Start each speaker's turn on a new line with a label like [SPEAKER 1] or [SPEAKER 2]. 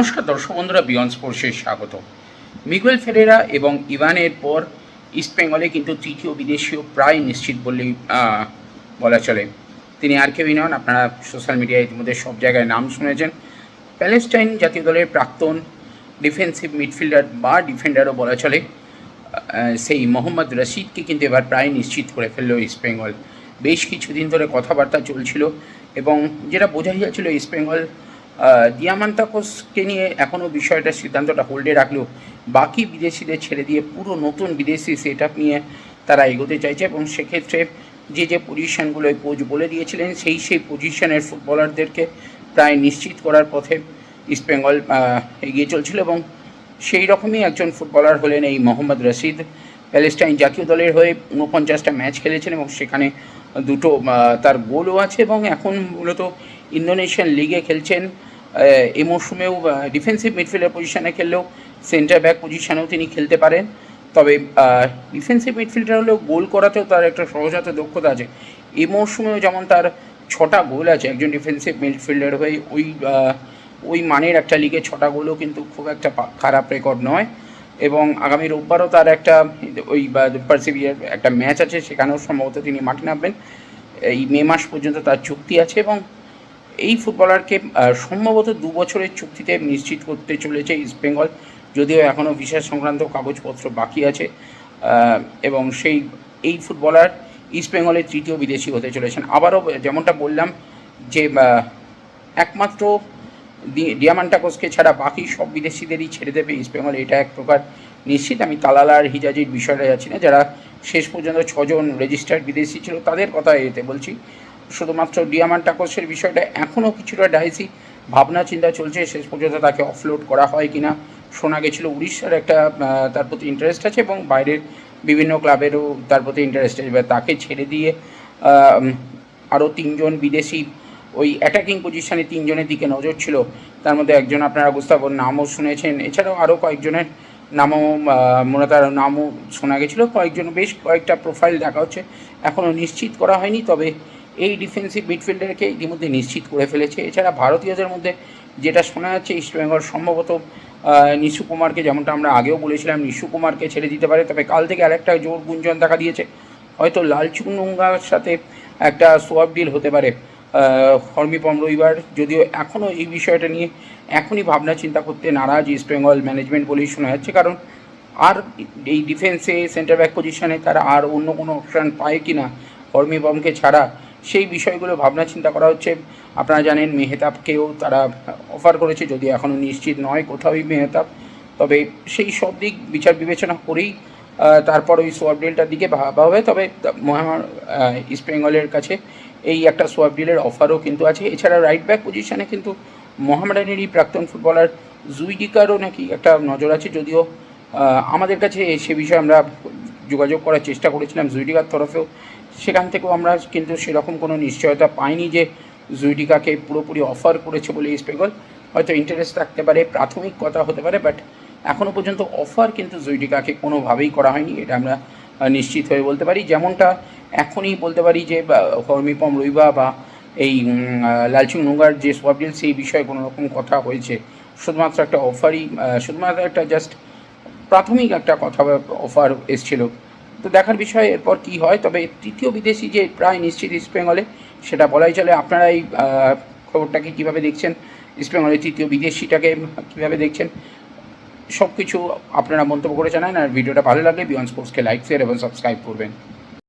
[SPEAKER 1] নমস্কার দর্শক বন্ধুরা বিয়ন্ড স্পোর্টসে স্বাগত মিগুয়েল ফেরেরা এবং ইভানের পর ইস্ট বেঙ্গলে কিন্তু তৃতীয় বিদেশীয় প্রায় নিশ্চিত বললেই বলা চলে। তিনি আর কেউই নন, আপনারা সোশ্যাল মিডিয়ায় ইতিমধ্যে সব জায়গায় নাম শুনেছেন। প্যালেস্টাইন জাতীয় দলের প্রাক্তন ডিফেন্সিভ মিডফিল্ডার বা ডিফেন্ডারও বলা চলে সেই মোহাম্মদ রশিদকে কিন্তু এবার প্রায় নিশ্চিত করে ফেলল ইস্ট বেঙ্গল বেশ কিছুদিন ধরে কথাবার্তা চলছিল এবং যেটা বোঝাই যাচ্ছিল ইস্ট বেঙ্গল দিয়ামান্তাকোসকে নিয়ে এখনও বিষয়টা, সিদ্ধান্তটা হোল্ডে রাখলেও বাকি বিদেশিদের ছেড়ে দিয়ে পুরো নতুন বিদেশি সেট নিয়ে তারা এগোতে চাইছে এবং সেক্ষেত্রে যে যে পজিশনগুলোয় কোচ বলে দিয়েছিলেন, সেই সেই পজিশনের ফুটবলারদেরকে প্রায় নিশ্চিত করার পথে ইস্টবেঙ্গল এগিয়ে চলছিল এবং সেই রকমই একজন ফুটবলার হলেন এই মোহাম্মদ রশিদ। প্যালেস্টাইন জাতীয় দলের হয়ে ঊনপঞ্চাশটা ম্যাচ খেলেছেন এবং সেখানে দুটো তার গোলও আছে এবং এখন মূলত ইন্দোনেশিয়ান লিগে খেলছেন এই মৌসুমেও ডিফেন্সিভ মিডফিল্ডার পজিশনে খেললেও সেন্টার ব্যাক পজিশনেও তিনি খেলতে পারেন। তবে ডিফেন্সিভ মিডফিল্ডার হলেও গোল করাতেও তার একটা সহজাত দক্ষতা আছে। এই মৌসুমেও যেমন তার ছটা গোল আছে একজন ডিফেন্সিভ মিডফিল্ডার হয়ে, ওই ওই মানের একটা লিগে ছটা গোলও কিন্তু খুব একটা খারাপ রেকর্ড নয়। এবং আগামী রোববারও তার একটা, ওই পার্সিভিয়ার একটা ম্যাচ আছে, সেখানেও সম্ভবত তিনি মাঠে নামবেন। এই মে মাস পর্যন্ত তার চুক্তি আছে এবং এই ফুটবলারকে সম্ভবত দু বছরের চুক্তিতে নিশ্চিত করতে চলেছে ইস্টবেঙ্গল যদিও এখনও ভিসা সংক্রান্ত কাগজপত্র বাকি আছে। এবং সেই, এই ফুটবলার ইস্টবেঙ্গলের তৃতীয় বিদেশি হতে চলেছেন। আবারও যেমনটা বললাম যে একমাত্র ডিয়ামান্টাকোসকে ছাড়া বাকি সব বিদেশিদেরই ছেড়ে দেবে ইস্টবেঙ্গল এটা এক প্রকার নিশ্চিত। আমি তালালা আর হিজাজির বিষয়টা যাচ্ছি না, যারা শেষ পর্যন্ত ছজন রেজিস্টার্ড বিদেশি ছিল, তাদের কথা এতে বলছি। শুধুমাত্র ডিয়ামান্টাকোসের বিষয়টা এখনও কিছুটা ডাইসি। ভাবনা চিন্তা চলছে শেষ পর্যন্ত তাকে অফলোড করা হয় কিনা? শোনা গেছিল উড়িষ্যার একটা তার প্রতি ইন্টারেস্ট আছে এবং বাইরের বিভিন্ন ক্লাবেরও তার প্রতি ইন্টারেস্ট আছে। তাকে ছেড়ে দিয়ে আরও তিনজন বিদেশি ওই অ্যাটাকিং পজিশনে তিনজনের দিকে নজর ছিল। তার মধ্যে একজন আপনারা গুস্তাবর নামও শুনেছেন। এছাড়াও আরও কয়েকজনের নামও আহ, মনে তার নামও শোনা গেছিল। কয়েকজন বেশ কয়েকটা প্রোফাইল দেখা হচ্ছে। এখনও নিশ্চিত করা হয়নি তবে এই ডিফেন্সিভ মিডফিল্ডারকে ইতিমধ্যে নিশ্চিত করে ফেলেছে। এছাড়া ভারতীয়দের মধ্যে যেটা শোনা যাচ্ছে ইস্টবেঙ্গল সম্ভবত নিশু কুমারকে যেমনটা আমরা আগেও বলেছিলাম, নিশু কুমারকে ছেড়ে দিতে পারে, তবে কাল থেকে আরেকটা জোর গুঞ্জন দেখা দিয়েছে। হয়তো লালচুনুঙ্গার সাথে একটা সোয়াব ডিল হতে পারে হরমিপম রবিবার। যদিও এখনও এই বিষয়টা নিয়ে এখনই ভাবনা চিন্তা করতে নারাজ ইস্টবেঙ্গল ম্যানেজমেন্ট বলেই শোনা যাচ্ছে। কারণ আর এই ডিফেন্সে সেন্টার ব্যাক পজিশনে তারা আর অন্য কোনো অপশান পায় কি না হরমিপমকে ছাড়া সেই বিষয়গুলো ভাবনা চিন্তা করা হচ্ছে। আপনারা জানেন মেহতাবকেও তারা অফার করেছে যদি এখনও নিশ্চিত নয় কোথাওই মেহতাব। তবে সেই সব দিক বিচার বিবেচনা করেই তারপর ওই সোয়াব ডিলটার দিকে ভাবা হবে। তবে মহামার ইস্ট বেঙ্গলের কাছে এই একটা সোয়াব ডিলের অফারও কিন্তু আছে। এছাড়া রাইট ব্যাক পজিশনে কিন্তু মোহামেডানেরই প্রাক্তন ফুটবলার জুইডিকারও নাকি একটা নজর আছে। যদিও আমাদের কাছে সে বিষয়ে আমরা যোগাযোগ করার চেষ্টা করেছিলাম জুইডিকার তরফেও। সেখান থেকেও আমরা কিন্তু সেরকম কোনো নিশ্চয়তা পাইনি যে জুইডিকাকে পুরোপুরি অফার করেছে বলে ইস্ট বেঙ্গল হয়তো ইন্টারেস্ট থাকতে পারে, প্রাথমিক কথা হতে পারে বাট এখনও পর্যন্ত অফার কিন্তু জুইডিকাকে কোনোভাবেই করা হয়নি, এটা আমরা নিশ্চিত হয়ে বলতে পারি। যেমনটা এখনই বলতে পারি যে হরমিপম রইবা বা এই লালচুং নোঙ্গার যে সোয়াবডিল সেই বিষয়ে কোনো রকম কথা হয়েছে। শুধুমাত্র একটা অফারই শুধুমাত্র একটা জাস্ট প্রাথমিক একটা কথা অফার এসছিল। তো দেখার বিষয় এরপর কি হয়, তবে তৃতীয় বিদেশি যে প্রায় নিশ্চিত ইস্ট বেঙ্গলে সেটা বলাই চলে। আপনারা এই খবরটাকে কীভাবে দেখছেন? ইস্ট বেঙ্গলের তৃতীয় বিদেশিটাকে কীভাবে দেখছেন? সব কিছু আপনারা মন্তব্য করে জানান, আর ভিডিওটা ভালো লাগলে বিয়ন স্পোর্টসকে লাইক শেয়ার এবং সাবস্ক্রাইব করবেন।